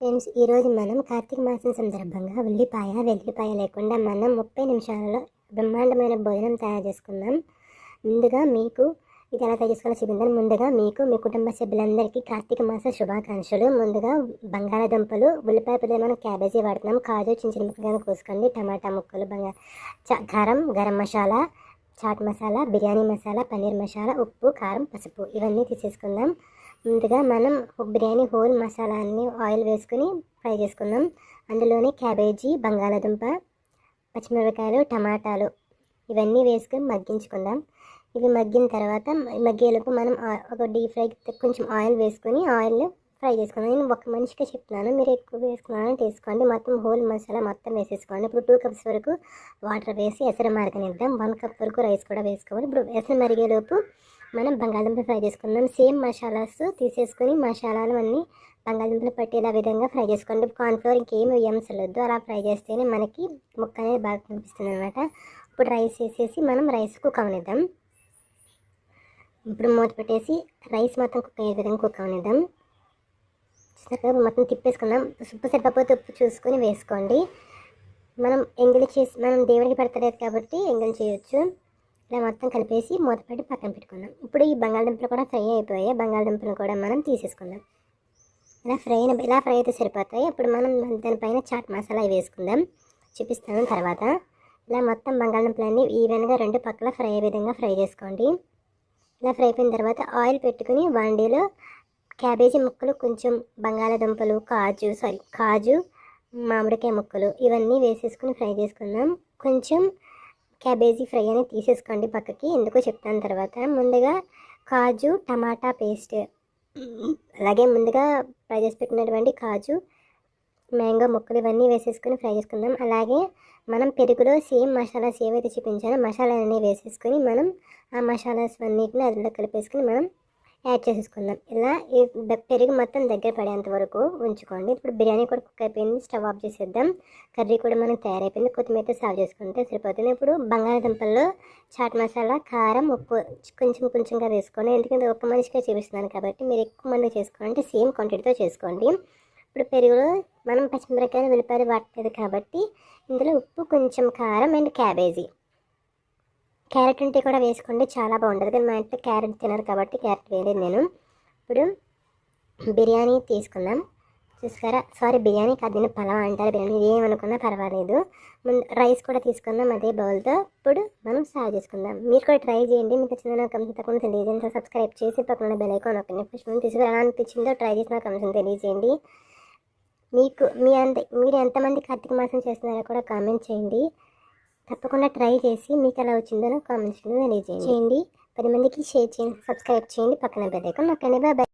Friends ఈరోజు మనం కార్తీక మాసం సందర్భంగా ఉల్లిపాయ వెల్లిపాయ లేకుండా మనం ముప్పై నిమిషాలలో బ్రహ్మాండమైన భోజనం తయారు చేసుకుందాం. ముందుగా మీకు ఇది ఎలా తయారు చేసుకోవాలో చూపిందని ముందుగా మీకు మీ కుటుంబ సభ్యులందరికీ కార్తీక మాస శుభాకాంక్షలు. ముందుగా బంగాళాదుంపలు ఉల్లిపాయ పొద్దు మనం క్యాబేజీ వాడుతున్నాం. కాజు చిన్న చిన్న ముక్కలుగా కోసుకోండి టమాటా ముక్కలు బంగా చ- కారం గరం మసాలా చాట్ మసాలా బిర్యానీ మసాలా పన్నీర్ మసాలా ఉప్పు కారం పసుపు ఇవన్నీ తీసేసుకుందాం. ముందుగా మనం బిర్యానీ హోల్ మసాలా ఆయిల్ వేసుకుని ఫ్రై చేసుకుందాం. అందులోనే క్యాబేజీ బంగాళాదుంప పచ్చిమిరపకాయలు టమాటాలు ఇవన్నీ వేసుకొని మగ్గించుకుందాం. ఇవి మగ్గిన తర్వాత మగ్గేలోపు మనం ఒక డీప్ ఫ్రై కొంచెం ఆయిల్ వేసుకొని ఆయిల్ ఫ్రై చేసుకుందాం. నేను ఒక మనిషికి చెప్తున్నాను మీరు ఎక్కువ వేసుకున్నాను తీసుకోండి మొత్తం హోల్ మసాలా మొత్తం వేసేసుకోండి. ఇప్పుడు టూ కప్స్ వరకు వాటర్ వేసి ఎసరు మరగనిద్దాం. వన్ కప్ వరకు రైస్ కూడా వేసుకోవాలి. ఇప్పుడు ఎసరు మరిగేలోపు మనం బంగాళదుంప ఫ్రై చేసుకుందాం. సేమ్ మసాలాస్ తీసేసుకొని మసాలాలు అన్నీ బంగాళదుంపలు పట్టేలా విధంగా ఫ్రై చేసుకోండి. కార్న్ఫ్లోర్ ఇంకేం వేయమసలొద్దు అలా ఫ్రై చేస్తేనే మనకి ముక్క అనేది బాగా కనిపిస్తుంది అనమాట ఇప్పుడు రైస్ వేసేసి మనం రైస్ కుక్ అవనిద్దాం. ఇప్పుడు మూత పెట్టేసి రైస్ మొత్తం కుక్ అయ్యే విధంగా కుక్ అవనిద్దాం. చూసారు మొత్తం తిప్పేసుకుందాం. ఉప్పు సరిపోతే ఉప్పు చూసుకొని వేసుకోండి. మనం ఎంగిలి చేసి మనం దేవుడికి పెడతలేదు కాబట్టి ఎంగిలి చేయొచ్చు. ఇలా మొత్తం కలిపేసి మూతపెట్టి పక్కన పెట్టుకుందాం. ఇప్పుడు ఈ బంగాళదుంపలు కూడా ఫ్రై అయిపోయాయి. బంగాళదుంపలు కూడా మనం తీసేసుకుందాం. ఇలా ఫ్రై అయిన ఇలా ఫ్రై అయితే సరిపోతాయి. ఇప్పుడు మనం దానిపైన చాట్ మసాలా వేసుకుందాం. చూపిస్తాను తర్వాత. ఇలా మొత్తం బంగాళదుంపలన్నీ ఈవెన్గా రెండు పక్కల ఫ్రై అయ్యే విధంగా ఫ్రై చేసుకోండి. ఇలా ఫ్రై అయిపోయిన తర్వాత ఆయిల్ పెట్టుకుని వండీలో క్యాబేజీ ముక్కలు కొంచెం బంగాళదుంపలు కాజు సారీ కాజు మామిడికాయ ముక్కలు ఇవన్నీ వేసేసుకుని ఫ్రై చేసుకుందాం. కొంచెం క్యాబేజీ ఫ్రై అని తీసేసుకోండి పక్కకి. ఎందుకో చెప్తాను తర్వాత. ముందుగా కాజు టమాటా పేస్ట్. అలాగే ముందుగా ఫ్రై చేసి పెట్టినటువంటి కాజు మ్యాంగో ముక్కలు ఇవన్నీ వేసేసుకొని ఫ్రై చేసుకుందాం. అలాగే మనం పెరుగులో సేమ్ మసాలాస్ ఏవైతే చూపించానో మసాలాలన్నీ వేసేసుకొని మనం ఆ మసాలాస్ అన్నిటిని అందులో కలిపేసుకొని మనం యాడ్ చేసేసుకుందాం. ఇలా ఈ పెరుగు మొత్తం దగ్గర పడేంత వరకు ఉంచుకోండి. ఇప్పుడు బిర్యానీ కూడా కుక్ అయిపోయింది. స్టవ్ ఆఫ్ చేసేద్దాం. కర్రీ కూడా మనకు తయారైపోయింది. కొత్తిమీరతో సర్వ్ చేసుకుంటే సరిపోతుంది. ఇప్పుడు బంగాళాదుంపల్లో చాట్ మసాలా కారం ఉప్పు కొంచెం కొంచెంగా వేసుకోండి ఎందుకంటే ఒక్క మనిషిగా చూపిస్తున్నాను కాబట్టి మీరు ఎక్కువ మంది చేసుకోవాలంటే సేమ్ క్వాంటిటీతో చేసుకోండి. ఇప్పుడు పెరుగులో మనం పచ్చిమిరకాయలు వెల్లిపాయలు వాడలేదు కాబట్టి ఇందులో ఉప్పు కొంచెం కారం అండ్ క్యాబేజీ. క్యారెట్ ఉంటే కూడా వేసుకోండి. చాలా బాగుంటుంది. కానీ మా ఇంట్లో క్యారెట్ తినరు కాబట్టి క్యారెట్ వేయలేదు నేను. ఇప్పుడు బిర్యానీ తీసుకుందాం. చూసారా సారీ బిర్యానీ కాదు నేను పలావ్ అంటారు. బిర్యానీ ఏమనుకున్నా పర్వాలేదు. ముందు రైస్ కూడా తీసుకుందాం అదే బౌల్తో. ఇప్పుడు మనం సర్వ్ చేసుకుందాం. మీరు కూడా ట్రై చేయండి. మీకు వచ్చిందో కమిషన్ తప్పకుండా తెలియజేయండి. సబ్స్క్రైబ్ చేసి పక్కన బెల్ ఐకాన్ నొక్కండి ఫస్ట్ మనం తీసుకుని ఎలా అనిపించిందో ట్రై చేసిన కమిషన్ తెలియజేయండి. మీకు మీ అంత మీరు ఎంతమంది కార్తీక మాసం చేస్తున్నారో కూడా కామెంట్ చేయండి. తప్పకుండా ట్రై చేసి మీకు ఎలా వచ్చిందో కామెంట్స్లో తెలియజేయండి. చేయండి. పది మందికి షేర్ చేయండి సబ్స్క్రైబ్ చేయండి పక్కన బెల్ ఐకాన్ నొక్కండి. బాయ్.